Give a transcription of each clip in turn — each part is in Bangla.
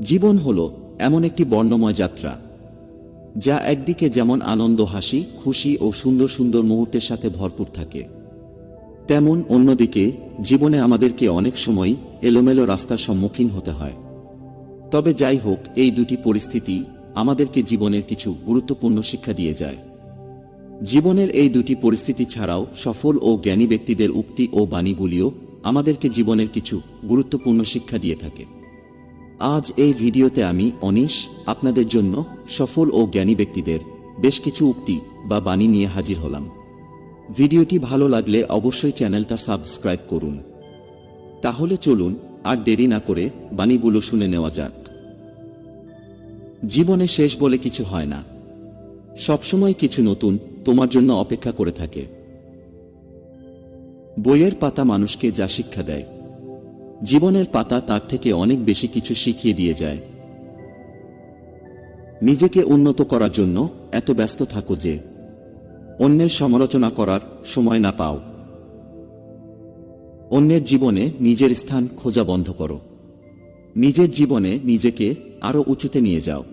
জীবন হল এমন একটি বর্ণময় যাত্রা, যা একদিকে যেমন আনন্দ, হাসি, খুশি ও সুন্দর সুন্দর মুহূর্তের সাথে ভরপুর থাকে, তেমন অন্যদিকে জীবনে আমাদেরকে অনেক সময় এলোমেলো রাস্তার সম্মুখীন হতে হয়। তবে যাই হোক, এই দুটি পরিস্থিতি আমাদেরকে জীবনের কিছু গুরুত্বপূর্ণ শিক্ষা দিয়ে যায়। জীবনের এই দুটি পরিস্থিতি ছাড়াও সফল ও জ্ঞানী ব্যক্তিদের উক্তি ও বাণীগুলিও আমাদেরকে জীবনের কিছু গুরুত্বপূর্ণ শিক্ষা দিয়ে থাকে। আজ এই ভিডিওতে আমি, অনিশ, আপনাদের জন্য সফল ও জ্ঞানী ব্যক্তিদের বেশ কিছু উক্তি বা বাণী নিয়ে হাজির হলাম। ভিডিওটি ভালো লাগলে অবশ্যই চ্যানেলটা সাবস্ক্রাইব করুন। তাহলে চলুন আর দেরি না করে বাণীগুলো শুনে নেওয়া যাক। জীবনে শেষ বলে কিছু হয় না। সবসময় কিছু নতুন তোমার জন্য অপেক্ষা করে থাকে। বইয়ের পাতা মানুষকে যা শিক্ষা দেয় জীবনের পাতা তার থেকে অনেক বেশি কিছু শিখিয়ে দিয়ে যায়। নিজেকে উন্নত করার জন্য এত ব্যস্ত থাকো যে, অন্যের সমালোচনা করার সময় না পাও। অন্যের জীবনে নিজের স্থান খোঁজা বন্ধ করো। নিজের জীবনে নিজেকে আরও উঁচুতে নিয়ে যাও।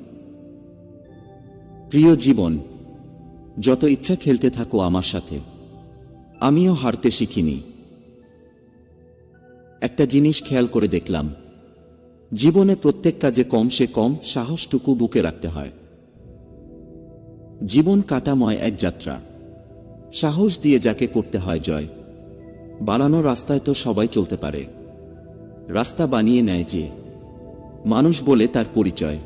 প্রিয় জীবন, যত ইচ্ছা খেলতে থাকো আমার সাথে। আমিও হারতে শিখিনি। একটা জিনিস খেয়াল করে দেখলাম। জীবনে প্রত্যেক কাজে কম সে কম সাহসটুকু বুকে রাখতে হয়। জীবন কাটাময় এক যাত্রা। সাহস দিয়ে যাকে করতে হয় জয়। বানানো রাস্তায় তো সবাই চলতে পারে। রাস্তা বানিয়ে নেয় যে, মানুষ বলে তার পরিচয়।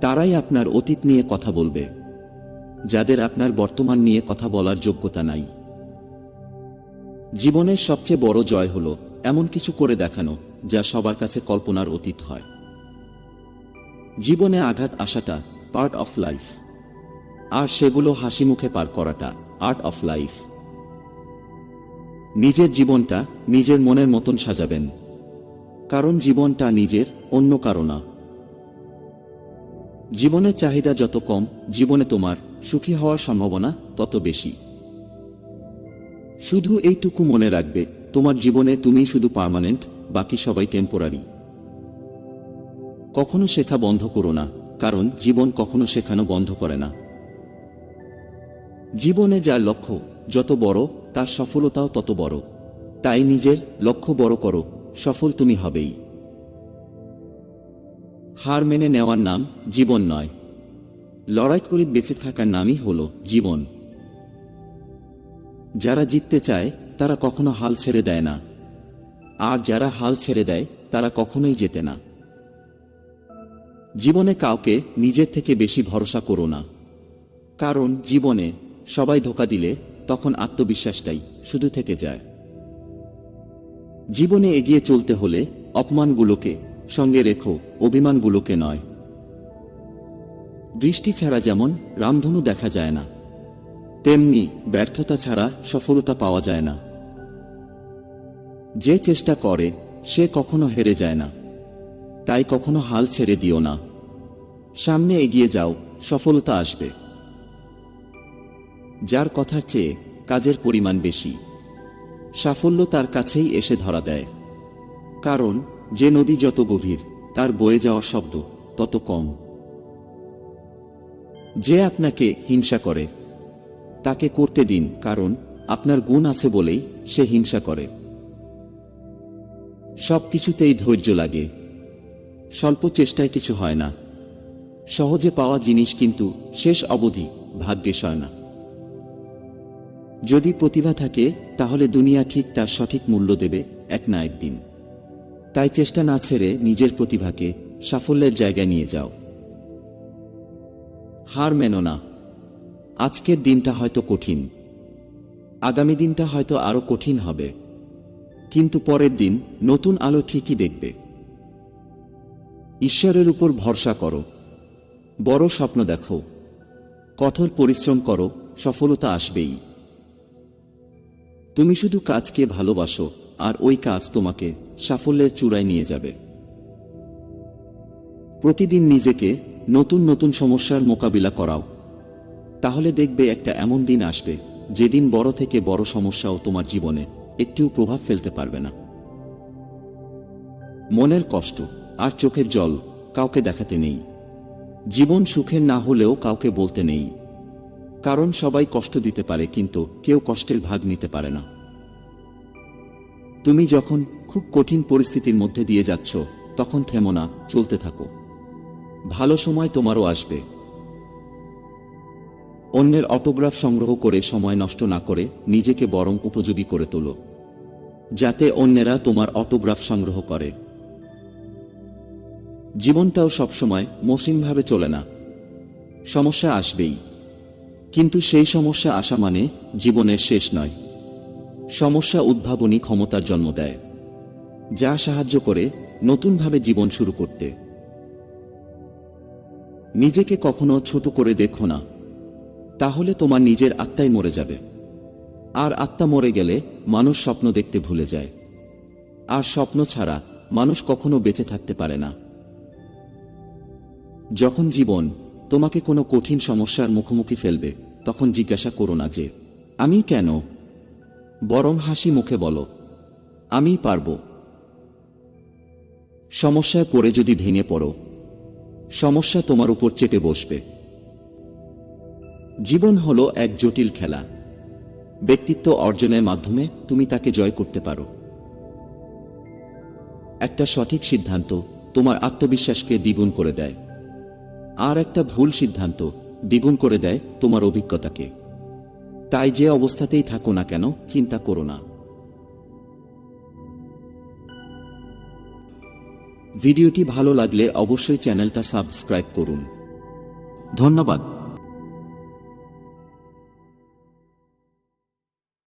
তারাই আপনার অতীত নিয়ে কথা বলবে। যাদের আপনার বর্তমান নিয়ে কথা বলার যোগ্যতা নাই। জীবনের সবচেয়ে বড় জয় হল এমন কিছু করে দেখানো যা সবার কাছে কল্পনার অতীত হয়। জীবনে আঘাত আসাটা পার্ট অফ লাইফ আর সেগুলো হাসি মুখে পার করাটা আর্ট অফ লাইফ নিজের জীবনটা নিজের মনের মতন সাজাবেন, কারণ জীবনটা নিজের, অন্য কারও না। জীবনের চাহিদা যত কম, জীবনে তোমার সুখী হওয়ার সম্ভাবনা তত বেশি। শুধু এইটুকু মনে রাখবে, তোমার জীবনে তুমি শুধু পার্মানেন্ট বাকি সবাই টেম্পোরারি কখনো শেখা বন্ধ করো না, কারণ জীবন কখনো শেখানো বন্ধ করে না। জীবনে যার লক্ষ্য, যত বড়, তার সফলতাও তত বড়। তাই নিজের লক্ষ্য বড় করো, সফল তুমি হবেই। হার মেনে নেওয়ার নাম জীবন নয়। লড়াই করে বেঁচে থাকার নামই হল জীবন। যারা জিততে চায়, তারা কখনো হাল ছেড়ে দেয় না। আর যারা হাল ছেড়ে দেয়, তারা কখনোই জেতে না। জীবনে কাউকে নিজের থেকে বেশি ভরসা করো না। কারণ জীবনে সবাই ধোকা দিলে তখন আত্মবিশ্বাসটাই শুধু থেকে যায়। জীবনে এগিয়ে চলতে হলে অপমানগুলোকে সঙ্গে রেখো, অভিমানগুলোকে নয়। বৃষ্টি ছাড়া যেমন রামধনু দেখা যায় না তেমনি ব্যর্থতা ছাড়া সফলতা পাওয়া যায় না। যে চেষ্টা করে, সে কখনো হেরে যায় না। তাই কখনো হাল ছেড়ে দিও না। সামনে এগিয়ে যাও, সফলতা আসবে। যার কথার চেয়ে কাজের পরিমাণ বেশি। সাফল্য তার কাছেই এসে ধরা দেয়। কারণ, যে নদী যত গভীর, তার বয়ে যাওয়া শব্দ তত কম। যে আপনাকে হিংসা করে তাকে করতে দিন, কারণ আপনার গুণ আছে বলেই সে হিংসা করে। সব কিছুতেই ধৈর্য লাগে। স্বল্প চেষ্টায় কিছু হয় না। সহজে পাওয়া জিনিস কিন্তু শেষ অবধি ভাগ্যে সয় না। যদি প্রতিভা থাকে, তাহলে দুনিয়া ঠিক তার সঠিক মূল্য দেবে এক না একদিন। তাই চেষ্টা না ছেড়ে নিজের প্রতিভাকে সাফল্যের জায়গায় নিয়ে যাও। হার মেনো না। আজকের দিনটা হয়তো কঠিন। আগামী দিনটা হয়তো আরও কঠিন হবে। কিন্তু পরের দিন নতুন আলো ঠিকই দেখবে। ঈশ্বরের উপর ভরসা করো। বড় স্বপ্ন দেখো। কঠোর পরিশ্রম করো, সফলতা আসবেই। তুমি শুধু কাজকে ভালোবাসো, আর ওই কাজ তোমাকে সাফল্যের চূড়ায় নিয়ে যাবে। প্রতিদিন নিজেকে নতুন নতুন সমস্যার মোকাবিলা করাও। তাহলে দেখবে একটা এমন দিন আসবে, যেদিন বড় থেকে বড় সমস্যাও তোমার জীবনে একটিও প্রভাব ফেলতে পারবে না। মনের কষ্ট আর চোখের জল কাউকে দেখাতে নেই। জীবন সুখের না হলেও কাউকে বলতে নেই। কারণ সবাই কষ্ট দিতে পারে, কিন্তু কেউ কষ্টের ভাগ নিতে পারে না। তুমি যখন খুব কঠিন পরিস্থিতির মধ্যে দিয়ে যাচ্ছ, তখন থেমো না, চলতে থাকো। ভালো সময় তোমারও আসবে। অন্যের অটোগ্রাফ সংগ্রহ করে সময় নষ্ট না করে নিজেকে বরং উপযোগী করে তোলো, যাতে অন্যেরা তোমার অটোগ্রাফ সংগ্রহ করে। জীবনটাও সবসময় মসৃণভাবে চলে না। সমস্যা আসবেই। কিন্তু সেই সমস্যা আসা মানে জীবনের শেষ নয়। সমস্যা উদ্ভাবনী ক্ষমতার জন্ম দেয়, যা সাহায্য করে নতুনভাবে জীবন শুরু করতে। নিজেকে কখনো ছোট করে দেখো না। তাহলে তোমার নিজের আত্মাই মরে যাবে। আর আত্মা মরে গেলে মানুষ স্বপ্ন দেখতে ভুলে যায়। আর স্বপ্ন ছাড়া মানুষ কখনো বেঁচে থাকতে পারে না। যখন জীবন তোমাকে কোনো কঠিন সমস্যার মুখোমুখি ফেলবে, তখন জিজ্ঞাসা করো না যে, আমি কেন? বরং হাসি মুখে বলো আমি পারব। সমস্যায় পড়ে যদি ভেঙে পড়ো, সমস্যা তোমার উপর চেপে বসবে। জীবন হলো এক জটিল খেলা। ব্যক্তিত্ব অর্জনের মাধ্যমে তুমি তাকে জয় করতে পারো। একটা সঠিক সিদ্ধান্ত তোমার আত্মবিশ্বাসকে দ্বিগুণ করে দেয়। আর একটা ভুল সিদ্ধান্ত দ্বিগুণ করে দেয় তোমার অভিজ্ঞতাকে। তাই যে অবস্থাতেই থাকো না কেন, চিন্তা করো না। ভিডিওটি ভালো লাগলে অবশ্যই চ্যানেলটা সাবস্ক্রাইব করুন। ধন্যবাদ।